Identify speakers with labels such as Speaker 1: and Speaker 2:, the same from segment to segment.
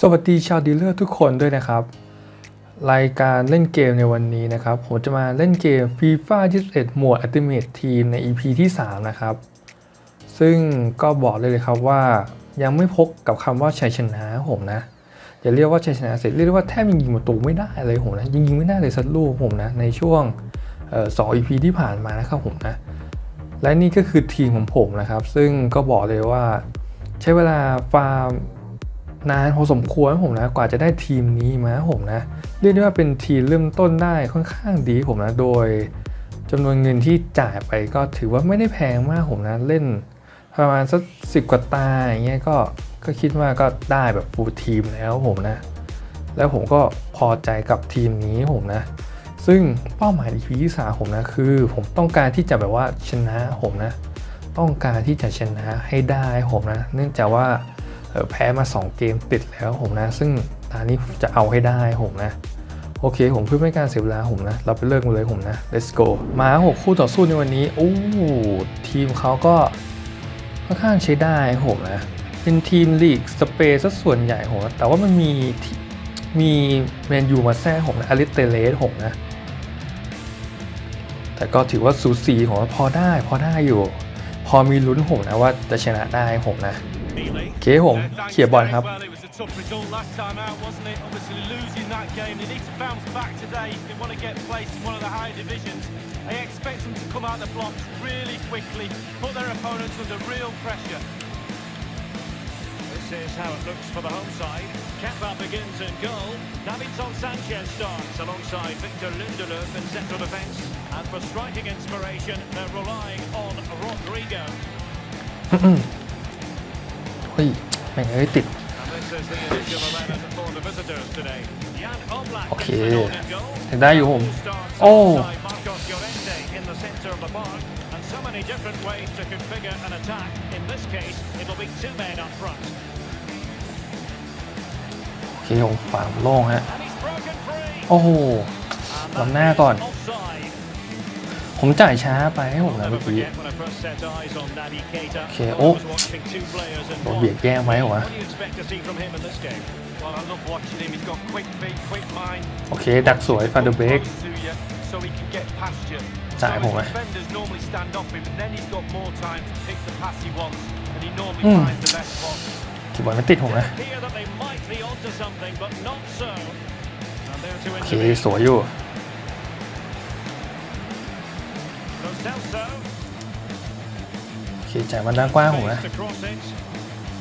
Speaker 1: สวัสดีชาวดีลเลอร์ทุกคนด้วยนะครับ รายการเล่นเกมในวันนี้นะครับผมจะมาเล่นเกม FIFA 21 หมวด Ultimate Team ใน EP ที่ 3 นะครับ ซึ่งก็บอกเลยเลยครับว่ายังไม่พกกับคำว่าชัยชนะผมนะ อย่าเรียกว่าชัยชนะเสร็จเรียกว่าแทบยิงประตูไม่ได้เลยผมนะยิงยิงไม่ได้เลยสักลูกผมนะในช่วงเอ่อสอง EP ที่ผ่านมานะครับผมนะ และนี่ก็คือทีมของผมนะครับ ซึ่งก็บอกเลยว่าใช้เวลาฟาร์ม นานพอสมควรนะผมนะกว่าจะได้ทีมนี้มาผมนะ เรียกได้ว่าเป็นทีมเริ่มต้นได้ค่อนข้างดีผมนะ โดยจำนวนเงินที่จ่ายไปก็ถือว่าไม่ได้แพงมากผมนะเล่นประมาณสักสิบกว่าตาอย่างเงี้ยก็ก็คิดว่าก็ได้แบบฟูลทีมแล้วผมนะ แล้วผมก็พอใจกับทีมนี้ผมนะ ซึ่งเป้าหมายใน EP ที่สาผมนะคือ ผมต้องการที่จะแบบว่าชนะผมนะ ต้องการที่จะชนะให้ได้ผมนะ เนื่องจากว่า แพ้มา 2 เกมติดแล้วผมนะ ซึ่งตอนนี้จะเอาให้ได้ผมนะ โอเค ผมเพื่อไม่การเสียเวลาผมนะ เราไปเริ่มกันเลยผมนะ let's go มา 6 คู่ต่อสู้ในวันนี้โอ้ทีมเขาก็ค่อนข้างใช้ได้ผมนะ เป็นทีมลีกสเปซซะส่วนใหญ่ผมนะแต่ว่ามันมีมีแมนยูมาแทรกผมนะอลิสเตเลสผมนะ แต่ก็ถือว่าสูสีผมว่าพอได้พอได้อยู่ พอมีลุ้นผมนะว่าจะชนะได้ผมนะ เคผมเคลียร์บอลครับ
Speaker 2: Well, it was a tough result last time out, wasn't it? Obviously losing that game. They need to bounce back today if they want to get placed in one of the higher divisions. I expect them to come out the blocks really quickly, put their opponents under real pressure. This is how it looks for the home side. Kepa begins in goal. Davinson Sanchez starts alongside Victor Lindelöf in central defence. And for striking inspiration, they're relying on Rodrigo.
Speaker 1: เฮ้ยแม่งเอ้ยติด
Speaker 2: And this is the initial eleven for the visitors today. Jan Oblak
Speaker 1: Okay.
Speaker 2: gets the nod in goal.
Speaker 1: ยังได้อยู่ผม
Speaker 2: Starts
Speaker 1: โอ้
Speaker 2: alongside Marcos Llorente in the centre of the park. And so many different ways to configure an attack. In this case, it'll be two men up front.
Speaker 1: โอเคผมฝามโล่งฮะ
Speaker 2: And he's broken free.
Speaker 1: โอ้โห
Speaker 2: And
Speaker 1: Làm na
Speaker 2: that is
Speaker 1: còn.
Speaker 2: offside.
Speaker 1: ผมจ่ายช้าไปให้ผม
Speaker 2: I'll
Speaker 1: นะ
Speaker 2: never
Speaker 1: เมื่อกี้
Speaker 2: forget when I first set eyes on Naby Keita.
Speaker 1: Okay,
Speaker 2: I
Speaker 1: oh.
Speaker 2: was watching two players in
Speaker 1: โดน
Speaker 2: one.
Speaker 1: เบียดแย่งไว้เหรอวะ
Speaker 2: What do you expect to see from him in this game?
Speaker 3: Well, I love watching him. He's got quick feet, quick mind.
Speaker 1: โอเค ดักสวยฟันเดอร์เบก
Speaker 3: Close to you, so he can get past you.
Speaker 1: Tại
Speaker 3: So
Speaker 1: ผม
Speaker 3: his
Speaker 1: อะ
Speaker 3: defenders normally stand off him, and then he's got more time to pick the pass he wants, and he normally
Speaker 1: Hmm.
Speaker 3: finds the best spot.
Speaker 1: ที่บอลไม่ติดผมนะ
Speaker 2: Here that they might be onto something, but not so. And there to
Speaker 1: โอเค
Speaker 2: intervene.
Speaker 1: สวยอยู่ โอเคจ่ายมันด้านกว้างผมนะ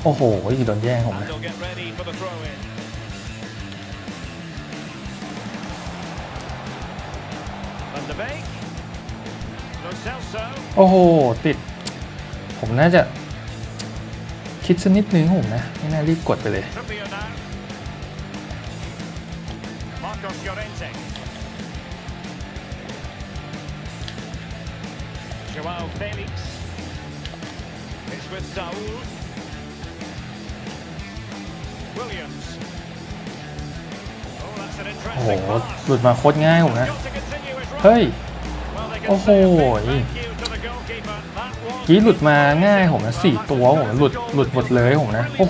Speaker 1: โอ้โหโดนแย่งผมนะโอ้โห ติด ผมน่าจะ คิดสักนิดนึงผมนะ ไม่น่ารีบกดไปเลย
Speaker 2: Joao Felix. It's with Saul. Williams. Oh, that's an
Speaker 1: โอ้โห
Speaker 2: interesting pass.
Speaker 1: หลุดมาโคตรง่ายผมนะ
Speaker 2: Got to continue his run.
Speaker 1: เฮ้ย
Speaker 2: Well, they can
Speaker 1: Oh,
Speaker 2: say a big
Speaker 1: ôi.
Speaker 2: thank you to the goalkeeper. That was
Speaker 1: กี้หลุดมาง่ายผมนะสี่ตัวผมหลุดหลุดหมดเลยผมนะโอ้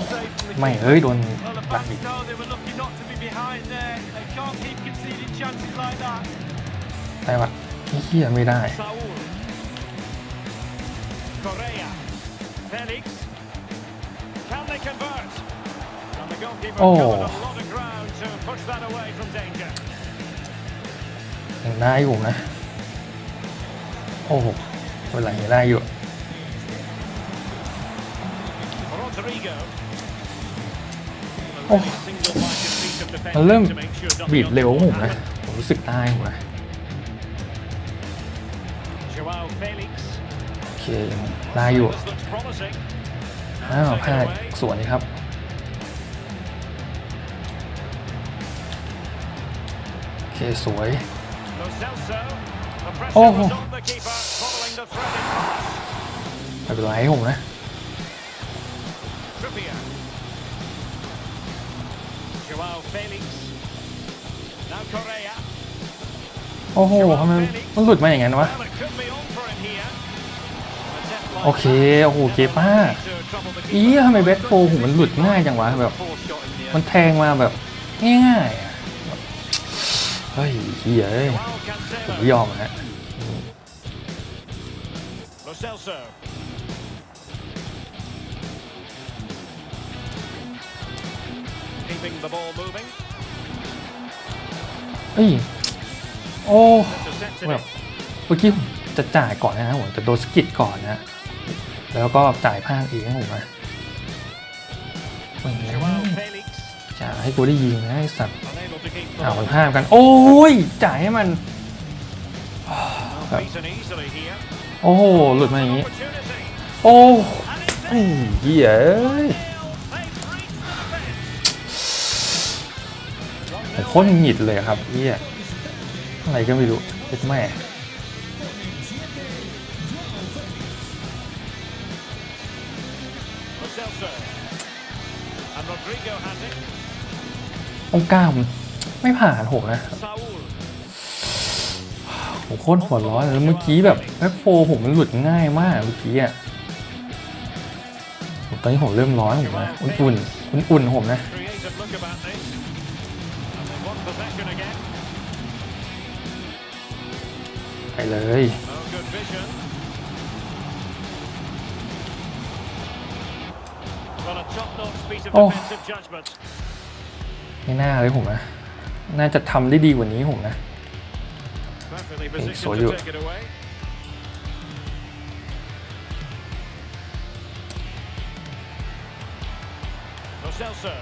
Speaker 1: ไม่เอ้ยโดน
Speaker 3: Well, the
Speaker 1: ปัก
Speaker 3: fans
Speaker 1: อีก
Speaker 3: know they were lucky not to be behind there. They can't keep conceding chances like that.
Speaker 1: ได้ปะเฮียไม่ได้
Speaker 2: Saul. From danger.
Speaker 1: ยังได้อยู่ผมนะ โอ้โหเวลายังได้อยู่
Speaker 2: Rodrigo.
Speaker 1: Oh.
Speaker 2: Single-minded piece of
Speaker 1: มันเริ่ม
Speaker 2: defending to make sure nothing
Speaker 1: บีดเร็วผมนะ
Speaker 2: happens.
Speaker 1: ผมรู้สึกได้ผมนะ
Speaker 2: Joao Felix.
Speaker 1: โอเคยังได้อยู่
Speaker 2: This looks promising.
Speaker 1: อ้าว
Speaker 2: Take
Speaker 1: พลา
Speaker 2: it
Speaker 1: ด
Speaker 2: away.
Speaker 1: สวนนี้ครับโอเคสวย
Speaker 2: Lo Celso. The pressure
Speaker 1: Oh.
Speaker 2: was on the keeper, following the threaded pass.
Speaker 1: ไม่เป็นไรผมนะ
Speaker 2: Trippier. Joao Felix. Now Correa.
Speaker 1: โอ้โหทำไมมันหลุดมาอย่างนั้นวะ
Speaker 2: Well, it could be on for him here. A deft line
Speaker 1: โอเค โอ้โห เกป้า
Speaker 2: to trouble the
Speaker 1: อี
Speaker 2: keeper.
Speaker 1: ทำไมแบ็คโฟผมมันหลุดง่ายจังวะแบบ มันแทงมาแบบง่ายๆอะแบบเฮ้ยเฮียเอ้ยผมยอมนะเฮ้ยโอ้แบบเมื่อกี้ผมจะจ่ายก่อนนะผมจะโดนสกิดก่อนนะ แล้วก็จ่ายพลาดเองผมนะโอ้ย
Speaker 2: Joao Felix.
Speaker 1: จ่ายให้กูได้ยิงนะไอ้สัตว์
Speaker 2: Unable to keep the
Speaker 1: อ้าว
Speaker 2: ball.
Speaker 1: มันพลาดกัน โอ้ย จ่ายให้มัน
Speaker 2: Beaten easily here.
Speaker 1: โอ้โห หลุดมาอย่างนี้
Speaker 2: Opportunity.
Speaker 1: โอ้
Speaker 2: And it's
Speaker 1: ไอ้เหี้ยเอ้ย
Speaker 2: They've reached the
Speaker 1: ผมโคตรหงิดเลยครับเหี้ยอะไรก็ไม่รู้เจ็ดแม่
Speaker 2: And Rodrigo has it.
Speaker 1: องกล้ามไม่ผ่านผมนะ
Speaker 2: Saul.
Speaker 1: ผมโคตรหัวร้อนเลยแล้วเมื่อกี้แบบแบ็คโฟร์ผมมันหลุดง่ายมากเมื่อกี้อะผมตอนนี้ผมเริ่มร้อนผมนะอุ่นๆอุ่นๆผมนะ
Speaker 2: Creative look about this. And they want possession again.
Speaker 1: ไปเลย
Speaker 2: defensive judgment.
Speaker 1: ไม่น่าเลยผมนะ น่าจะทำได้ดีกว่านี้ผมนะ
Speaker 2: Perfectly
Speaker 1: so
Speaker 2: positioned
Speaker 1: you-
Speaker 2: to take it away. Lo Celso.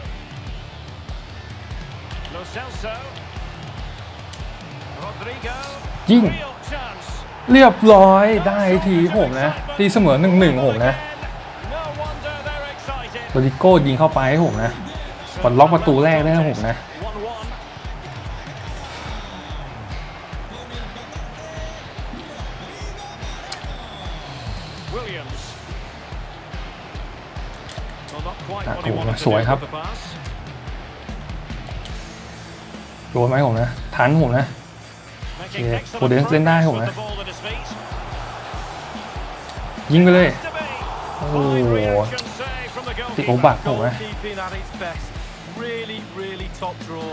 Speaker 2: Lo Celso. Rodrigo.
Speaker 1: ยิง
Speaker 2: Real chance.
Speaker 1: เรียบร้อยได้ทีผมนะ ตีเสมอหนึ่งหนึ่งผมนะ โรดิโก้ยิงเข้าไปให้ผมนะปลดล็อกประตูแรกได้ให้ผมนะ
Speaker 2: 1-1. Williams. Well, not quite what he
Speaker 1: อะ
Speaker 2: wanted to
Speaker 1: สวย
Speaker 2: do
Speaker 1: ครับ
Speaker 2: with the pass.
Speaker 1: โดนไหมผมนะทันผมนะ
Speaker 2: Making
Speaker 1: Yeah,
Speaker 2: excellent
Speaker 1: Podence lên đai
Speaker 2: progress
Speaker 1: không
Speaker 2: with
Speaker 1: ạ?
Speaker 2: the ball at his feet.
Speaker 1: ยิงไปเลย
Speaker 2: To be.
Speaker 1: โอ้ ติดโอ
Speaker 2: goalkeeper.
Speaker 1: บักผมนะ
Speaker 3: Goalkeeping at its best. Really, really top draw.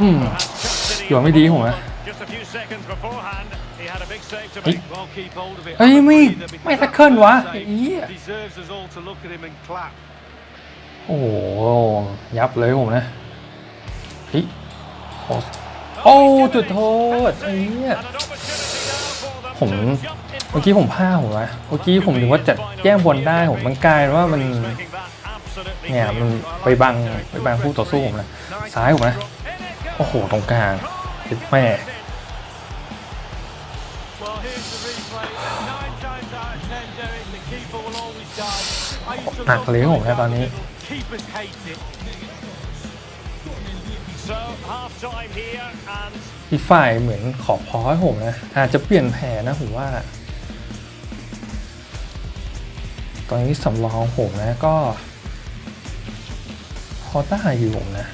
Speaker 1: อืม
Speaker 2: Has custody
Speaker 1: ถือว่า
Speaker 2: of
Speaker 1: ไม่
Speaker 2: the
Speaker 1: ดี
Speaker 2: ball,
Speaker 1: ผมนะ
Speaker 2: but Just a few seconds beforehand, he had a big save to
Speaker 1: เฮ้ย
Speaker 2: make.
Speaker 3: Well, keep hold of it.
Speaker 1: เฮ้ย
Speaker 3: Have a
Speaker 1: ไม่
Speaker 3: breather because
Speaker 1: ไม่
Speaker 3: that
Speaker 1: แท็กเกิลวะ
Speaker 3: first
Speaker 1: ไอ้
Speaker 3: save
Speaker 1: เหี้ย
Speaker 3: Deserves us all to look at him and clap.
Speaker 1: โอ้โหยับเลยผมนะเฮ้ยโอ้โอ้จุดโทษไอ้เหี้ย
Speaker 2: And an opportunity now for them
Speaker 1: ผม
Speaker 2: to jump in
Speaker 1: เมื่อกี้ผมพลาดผมนะเมื่อกี้ผมถึงว่าจะแย่งบอลได้ผมมันกลายเป็นว่ามัน เนี่ย
Speaker 2: clear.
Speaker 1: มันไปบังไปบังคู่ต่อสู้ผมนะซ้ายผมนะ
Speaker 2: In it goes.
Speaker 1: โอ้โหตรงกลางติดแม่
Speaker 3: Well, here's the replay. Nine times out of ten, Derek, the keeper will always die. I used to
Speaker 1: หนัก
Speaker 3: love
Speaker 1: เลยผม
Speaker 3: going
Speaker 1: นะตอน
Speaker 3: down
Speaker 1: นี้
Speaker 3: the middle. Keepers hate it.
Speaker 2: So half time here and
Speaker 1: อีกฝ่ายเหมือนขอพอให้ผมนะ อาจจะเปลี่ยนแผนนะผมว่า ตอนนี้สำรองผมนะก็ พอได้อยู่นะ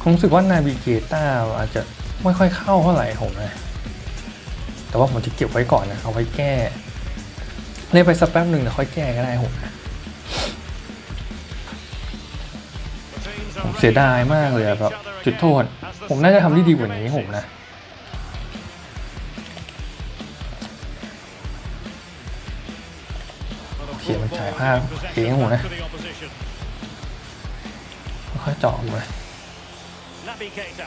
Speaker 1: ผมรู้สึกว่านาบิเกต้าอาจจะไม่ค่อยเข้าเท่าไหร่ผมนะ แต่ว่าผมจะเก็บไว้ก่อนนะ เอาไว้แก้เล่นไปสักแป๊บหนึ่งเดี๋ยวค่อยแก้ก็ได้ผมนะผมเสียดายมากเลยแบบจุดโทษ ผมน่าจะทำได้ดีกว่านี้ผมนะายภาพเองผมนะ
Speaker 2: to the opposition.
Speaker 1: ค่อยๆเจาะผมนะ
Speaker 2: Naby Keita.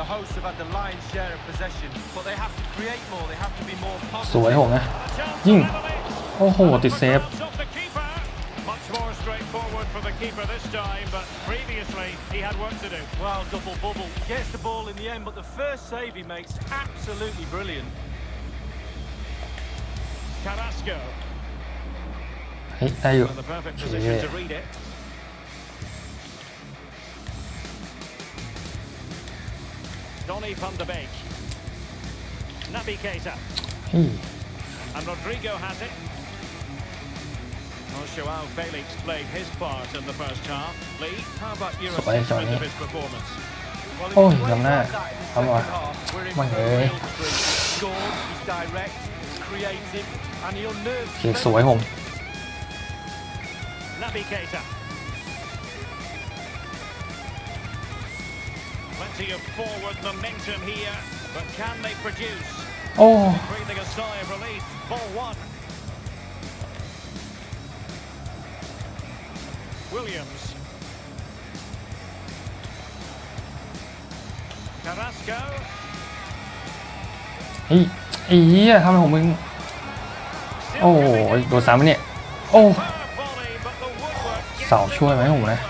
Speaker 3: The hosts have had the lion's share of possession, but they have to create more. They have to be more
Speaker 1: สวย
Speaker 3: positive.
Speaker 1: ผมนะ
Speaker 2: A chance
Speaker 1: Ding.
Speaker 2: to level it.
Speaker 1: โอ้โห ติดเซฟ
Speaker 2: Off the keeper. Much more straightforward for the keeper this time, but previously he had work to do.
Speaker 3: Well, double bubble. Gets the ball in the end, but the first save he makes absolutely brilliant.
Speaker 2: Carrasco.
Speaker 1: เฮ้ยได้อยู่
Speaker 2: And the perfect
Speaker 1: Yeah.
Speaker 2: position to read it. Donny van de Beek. Naby Keita.
Speaker 1: เฮ้ย
Speaker 2: And Rodrigo has it. Well, Joao Felix played his part in the first half. Lee, how about your
Speaker 1: Sổ bay
Speaker 2: assessment
Speaker 1: cho
Speaker 2: of
Speaker 1: nhé.
Speaker 2: his performance?
Speaker 3: Well, if
Speaker 1: Ôi,
Speaker 3: he plays
Speaker 1: nhầm nè.
Speaker 3: like that in the
Speaker 1: Không
Speaker 3: second
Speaker 1: rồi.
Speaker 3: half, we're in
Speaker 1: Mày
Speaker 3: for a
Speaker 1: ơi.
Speaker 3: real treat. He's scored, he's direct, he's creative and he unnerves
Speaker 1: โอเคสวยผม
Speaker 2: Naby Keita. Plenty of forward momentum here, but can they produce?
Speaker 1: โอ้
Speaker 2: Breathing a sigh of relief. Ball one. Williams. Carrasco.
Speaker 1: เฮ้ยไ อีทำให้ผมมึง โอ้
Speaker 2: ย
Speaker 1: โดนสามเนี่ย โอ้เสาช่วยไหมผมนะ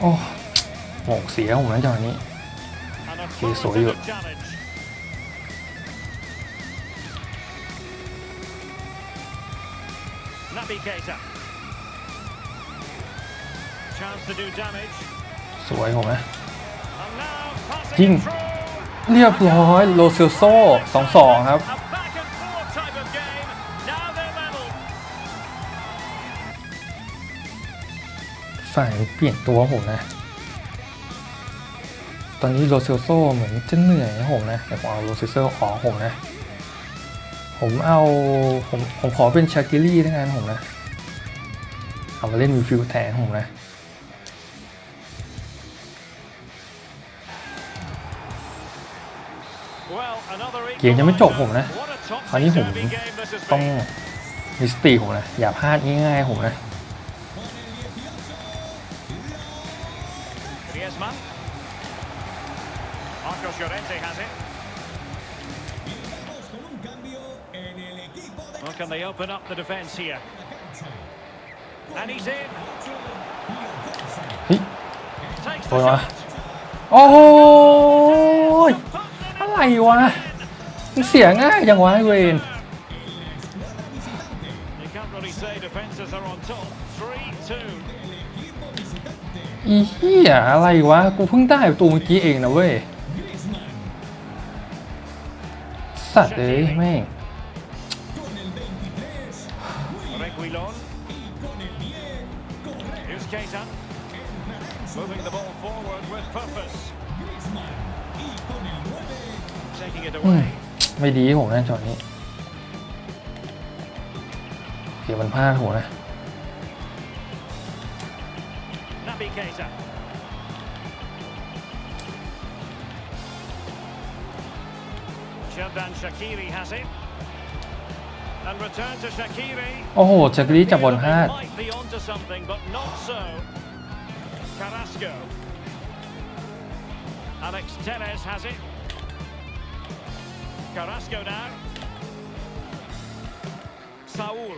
Speaker 1: โอ้หมกเสียผมนะจังหวะนี้
Speaker 2: คือสวยอยู่
Speaker 1: สวยผมห
Speaker 2: ม now passing
Speaker 1: Ding.
Speaker 2: it through.
Speaker 1: เรียบร้อยโลเซลโซ่สองสองครับ ฝ่ายเปลี่ยนตัวผมนะ ตอนนี้โรเซลโซ่เหมือนจะเหนื่อยนะผมนะแต่ผมเอาโรเซลโซออผมนะ ผมเอาผมผมขอเป็นชากิลี่ทั้งนั้นผมนะ เอามาเล่นมิดฟิลแทนผมนะ เกมยังไม่จบผมนะ
Speaker 2: What a top
Speaker 1: คราวนี้ผม
Speaker 2: derby game this has
Speaker 1: ต้อง
Speaker 2: been.
Speaker 1: มีสติผมนะ อย่าพลาดง่ายๆผมนะ
Speaker 2: Griezmann. Marcos Llorente has it. Well, can they open up the defence here? And he's in.
Speaker 1: เฮ้ย
Speaker 2: Takes the
Speaker 1: Thôi mà.
Speaker 2: shot.
Speaker 1: โอ้ยอะไรวะ มันเสียง่ายจังวะไอ้เวน
Speaker 2: You can't really say defences are on top. 3-2.
Speaker 1: อีเหี้ยอะไรวะ กูเพิ่งได้ประตูเมื่อกี้เองนะเว้ย สัตว์เลยแม่ง
Speaker 2: Reguilon. Here's Keita. Moving the ball forward with purpose. Taking it
Speaker 1: อืม
Speaker 2: away.
Speaker 1: ไม่ดีผมนะจอดนี้เดี๋ยวมันพลาดผมนะ
Speaker 2: Naby Keita. Sherdan Shakiri has it. And return to Shakiri.
Speaker 1: โอ้โหจากนี้จับบอลพลาด
Speaker 2: They might be onto something, but not so. Carrasco. Alex Tellez has it. Carrasco now. Saul.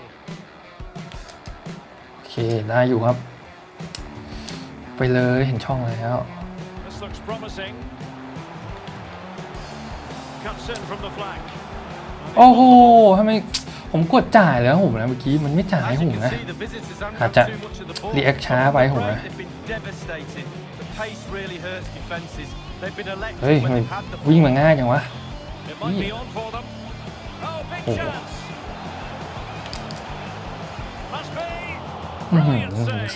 Speaker 1: โอเคได้อยู่ครับ ไปเลยเห็นช่องแล้ว
Speaker 2: This looks promising. Cuts in from the flank.
Speaker 1: โอ้โหทำไมผมกดจ่ายแล้วผมนะเมื่อกี้มันไม่จ่ายให้
Speaker 3: As
Speaker 1: ผ
Speaker 3: you
Speaker 1: ม
Speaker 3: can
Speaker 1: นะ
Speaker 3: see, the visitors haven't
Speaker 1: อาจ
Speaker 3: had
Speaker 1: จะ
Speaker 3: too much of the ball.
Speaker 1: react ช้าไปผมนะ
Speaker 3: They've been devastating. The pace really hurts defences. They've been
Speaker 1: เฮ้ย
Speaker 3: electric
Speaker 1: ทำไม
Speaker 3: when they've had the
Speaker 1: วิ่ง
Speaker 3: ball.
Speaker 1: มาง่ายจังวะ
Speaker 2: It might be
Speaker 1: Yeah.
Speaker 2: on for them. Oh, big
Speaker 1: Oh.
Speaker 2: chance. Must be.
Speaker 1: Mhm.
Speaker 2: Brilliant save.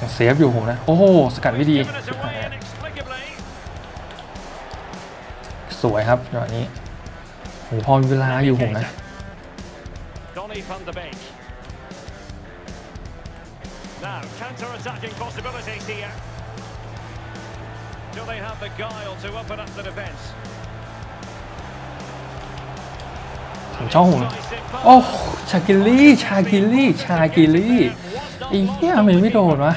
Speaker 1: ยังเซฟอยู่ผมนะ โอ้โห สกัดไม่ดี
Speaker 2: Given it away inexplicably.
Speaker 1: สวยครับจังหวะนี้โอ้โหพอมีเวลาอยู่ผมนะ
Speaker 2: Donny defence?
Speaker 1: ถึงช่องผมโอ้ชากิลี่ชากิลี่ชากิลี่ไอ้เหี้ยมันไม่โดนวะ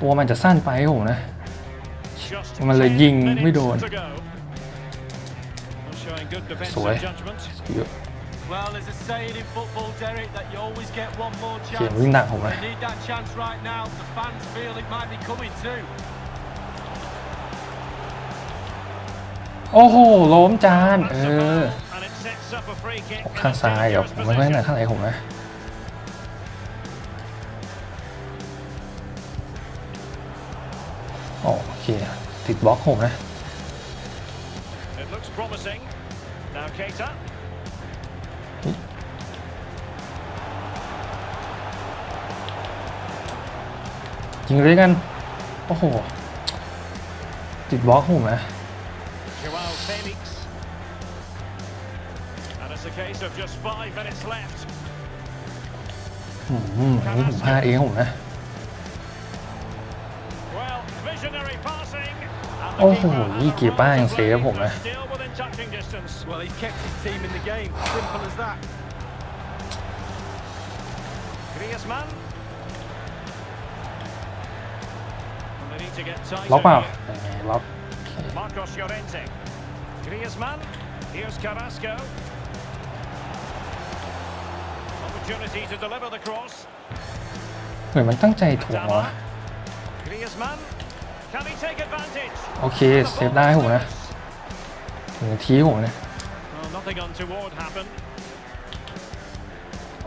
Speaker 1: ตัวมันจะสั้นไปให้ผมนะ
Speaker 2: Just
Speaker 1: มันเลย
Speaker 2: 10
Speaker 1: ยิงไม่โดน
Speaker 2: minutes to go. Showing good defensive
Speaker 1: สวย
Speaker 2: judgment.
Speaker 1: เยอะ
Speaker 3: Well, there's a saying in football, Derek, that you always get one more
Speaker 1: เขียน
Speaker 3: chance.
Speaker 1: วิ่งหนักผมนะ
Speaker 3: They need that chance right now. The fans feel it might be coming too.
Speaker 1: โอ้โห ล้มจาน เออ
Speaker 2: And it sets up a free kick
Speaker 1: ออก
Speaker 2: in
Speaker 1: ข้าง
Speaker 2: a
Speaker 1: ซ้ายเดี๋ยว
Speaker 2: dangerous
Speaker 1: ผมไม่ค่อยถนัด
Speaker 2: position.
Speaker 1: ข้างไหนผมนะโอเคติดบล็อกผมนะ
Speaker 2: It looks promising. Now Keita.
Speaker 1: ยิงเลยกัน โอ้โห ติดบล็อกผมนะ
Speaker 2: case of just five minutes left.
Speaker 1: อืมอันนี้ผมพลาดเองผมนะ
Speaker 2: Well, visionary passing. And the
Speaker 1: โอ้โห
Speaker 2: keeper
Speaker 1: นี่กีป้ายังเซฟผมนะ
Speaker 2: Still within touching distance.
Speaker 3: Well, he kept his team in the game. Simple as that.
Speaker 2: Griezmann. And they need to get tighter
Speaker 1: ล็อกเปล่า
Speaker 2: here.
Speaker 1: แหมล็อก
Speaker 2: Marcos Llorente. Griezmann. Here's Carrasco.
Speaker 1: เหมือนมันตั้งใจถ่วงวะ
Speaker 2: Griezmann. Can he take advantage?
Speaker 1: โอเคเซฟได้ผมนะหนึ่งทีผมนะ
Speaker 2: Well, nothing untoward happened.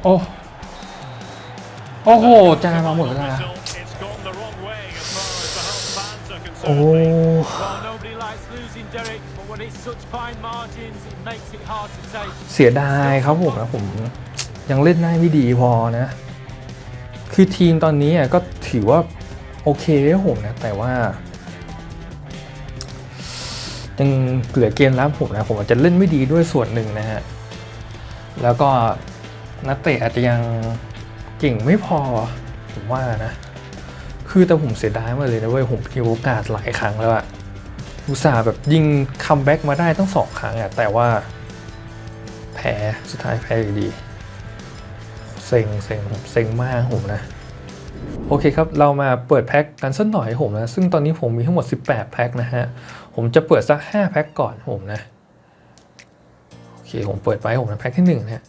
Speaker 1: โอ้โอ้โหจานมาหมดเวลา
Speaker 2: Whistle. It's gone the wrong way as far as the home fans are
Speaker 1: โอ้
Speaker 2: concerned.
Speaker 3: Well, nobody likes losing, Derek, but when it's such fine margins, it makes it hard to take.
Speaker 1: เสียดายครับผมนะผม ยังเล่นได้ไม่ดีพอนะ คือทีมตอนนี้อะก็ถือว่า โอเคผมนะ แต่ว่า ยังเหลือเกมรับผมนะ ผมอาจจะเล่นไม่ดีด้วยส่วนหนึ่งนะฮะ แล้วก็นักเตะอาจจะยังเก่งไม่พอ ผมว่านะ คือแต่ผมเสียดายมากเลยนะเว้ยผมมีโอกาสหลายครั้งแล้วอะอุตส่าห์แบบยิงคัมแบ็กมาได้ตั้งสองครั้งอะแต่ว่าแพ้สุดท้ายแพ้อยู่ดี เซ็งเซ็งเซ็งมากผมนะโอเคครับ เรามาเปิดแพ็คกันสักหน่อยผมนะ ซึ่งตอนนี้ผมมีทั้งหมด 18 แพ็คนะฮะ ผมจะเปิดสัก 5 แพ็คก่อนผมนะ โอเค ผมเปิดไปผมนะแพ็คที่1นะฮะ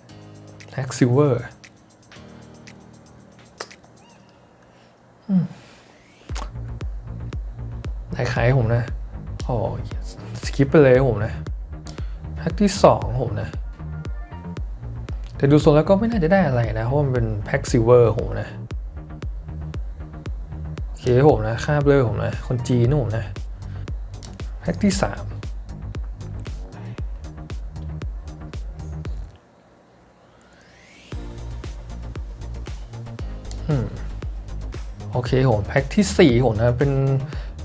Speaker 1: แพ็คซิลเวอร์ได้ขายห้ผมนะ โอ้สกิปไปเลยผมนะ แพ็คที่ 2 ผมนะ แต่ดูทรงแล้วก็ไม่น่าจะได้อะไรนะ เพราะมันเป็นแพ็คซิเวอร์ผมนะโอเคผมนะ ค่าบเลยผมนะ คนจีนนะผมนะ แพ็คที่3อืมโอเคผมแพ็คที่4ผมนะ เป็น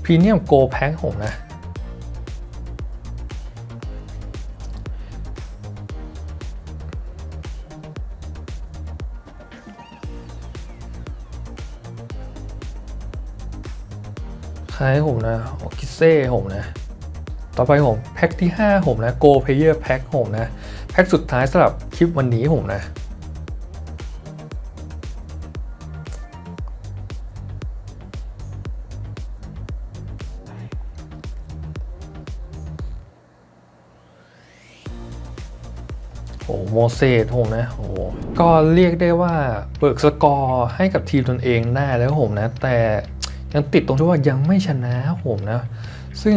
Speaker 1: พรีเมียมโกแพ็คผมนะ คล้ายผมนะโอคิเซ่ผมนะ ต่อไปผมแพ็คที่ 5 ผมนะ Go Player Pack ผมนะ แพ็คสุดท้ายสำหรับคลิปวันนี้ผมนะ โอ้โมเสสผมนะโอ้ก็เรียกได้ว่าเบิกสกอร์ให้กับทีมตนเองได้แล้วผมนะ แต่ ยังติดตรงที่ว่ายังไม่ชนะผมนะ ซึ่ง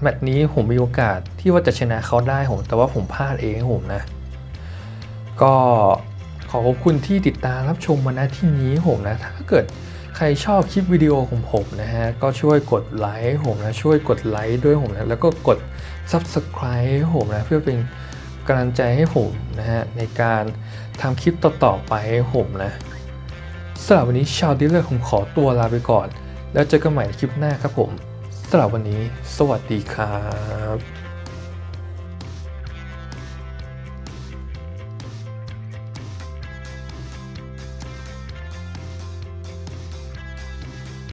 Speaker 1: แมตช์นี้ผมมีโอกาสที่ว่าจะชนะเขาได้ผม แต่ว่าผมพลาดเองผมนะ ก็ขอขอบคุณที่ติดตามรับชมมาณที่นี้ผมนะ ถ้าเกิดใครชอบคลิปวิดีโอของผมนะฮะ ก็ช่วยกดไลค์ผมนะ ช่วยกดไลค์ด้วยผมนะ แล้วก็กด Subscribe ผมนะ เพื่อเป็นกำลังใจให้ผมนะฮะ ในการทำคลิปต่อๆไปให้ผมนะสำหรับวันนี้ชาวดีลเลอร์ผมขอตัวลาไปก่อน แล้วเจอกันใหม่ในคลิปหน้าครับผมสำหรับวันนี้ สวัสดีครับ